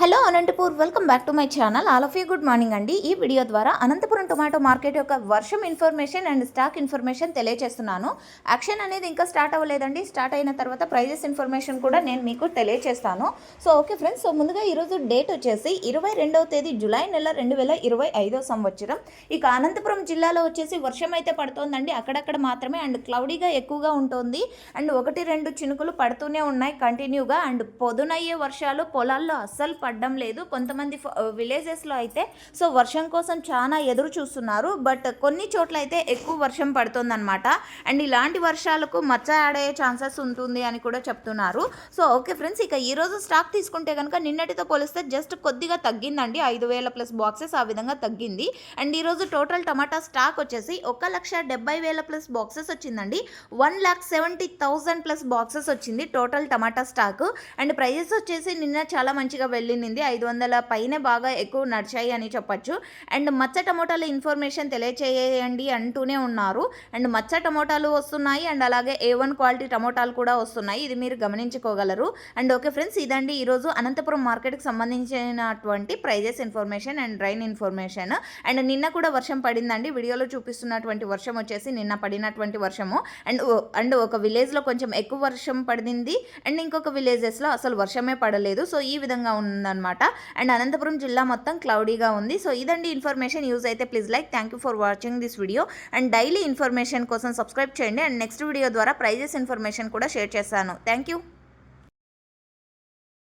Hello Anantapur welcome back to my channel. All of you good morning అండి. ఈ video ద్వారా Anantapuram tomato market యొక్క వర్షం ఇన్ఫర్మేషన్ అండ్ స్టాక్ ఇన్ఫర్మేషన్ తెలియజేస్తున్నాను auction అనేది ఇంకా స్టార్ట్ అవ్వలేదండి. స్టార్ట్ అయిన తర్వాత ప్రైజెస్ ఇన్ఫర్మేషన్ కూడా నేను మీకు తెలియజేస్తాను సో ఓకే ఫ్రెండ్స్. సో ముందుగా ఈరోజు డేట్ వచ్చేసి ఇరవై రెండవ తేదీ జూలై నెల రెండు వేల ఇరవై ఐదో సంవత్సరం. ఇక అనంతపురం జిల్లాలో వచ్చేసి వర్షం అయితే పడుతోందండి. అక్కడక్కడ మాత్రమే అండ్ క్లౌడీగా ఎక్కువగా ఉంటుంది. అండ్ ఒకటి రెండు చినుకులు పడుతూనే ఉన్నాయి కంటిన్యూగా. అండ్ పొదునయ్యే వర్షాలు పొలాల్లో అస్సలు పడడం లేదు. కొంతమంది విలేజెస్లో అయితే సో వర్షం కోసం చాలా ఎదురు చూస్తున్నారు. బట్ కొన్ని చోట్ల అయితే ఎక్కువ వర్షం పడుతుందన్నమాట. అండ్ ఇలాంటి వర్షాలకు మచ్చ ఆడే ఛాన్సెస్ ఉంటుంది అని కూడా చెప్తున్నారు. సో ఓకే ఫ్రెండ్స్ ఇక ఈ రోజు స్టాక్ తీసుకుంటే కనుక నిన్నటితో పోలిస్తే జస్ట్ కొద్దిగా తగ్గిందండి. ఐదు వేల ప్లస్ బాక్సెస్ ఆ విధంగా తగ్గింది. అండ్ ఈరోజు టోటల్ టమాటా స్టాక్ వచ్చేసి ఒక లక్ష డెబ్బై వేల ప్లస్ బాక్సెస్ వచ్చిందండి. One lakh seventy thousand plus boxes వచ్చింది total tomato stock and prices వచ్చేసి నిన్న చాలా మంచిగా వెళ్ళి వెళ్ళింది ఐదు వందల పైన బాగా ఎక్కువ నడిచాయి అని చెప్పొచ్చు. అండ్ మచ్చ టమోటాల ఇన్ఫర్మేషన్ తెలియచేయండి అంటూనే ఉన్నారు. అండ్ మచ్చ టమోటాలు వస్తున్నాయి. అండ్ అలాగే ఏ వన్ క్వాలిటీ టమోటాలు కూడా వస్తున్నాయి. ఇది మీరు గమనించుకోగలరు. అండ్ ఓకే ఫ్రెండ్స్ ఇదండి ఈరోజు అనంతపురం మార్కెట్కి సంబంధించినటువంటి prices information and drain information. And నిన్న కూడా వర్షం పడిందండి. వీడియోలో చూపిస్తున్నటువంటి వర్షం వచ్చేసి నిన్న పడినటువంటి వర్షము. అండ్ అండ్ ఒక విలేజ్లో కొంచెం ఎక్కువ వర్షం పడింది. అండ్ ఇంకొక విలేజెస్లో అసలు వర్షమే పడలేదు. సో ఈ విధంగా ఉందన్నమాట. అండ్ అనంతపురం జిల్లా మొత్తం క్లౌడీగా ఉంది. సో ఇదండి ఇన్ఫర్మేషన్ యూజ్ అయితే please like thank you for watching this video and daily information కోసం సబ్స్క్రైబ్ చేయండి. అండ్ నెక్స్ట్ వీడియో ద్వారా ప్రైజెస్ ఇన్ఫర్మేషన్ కూడా షేర్ చేస్తాను. Thank you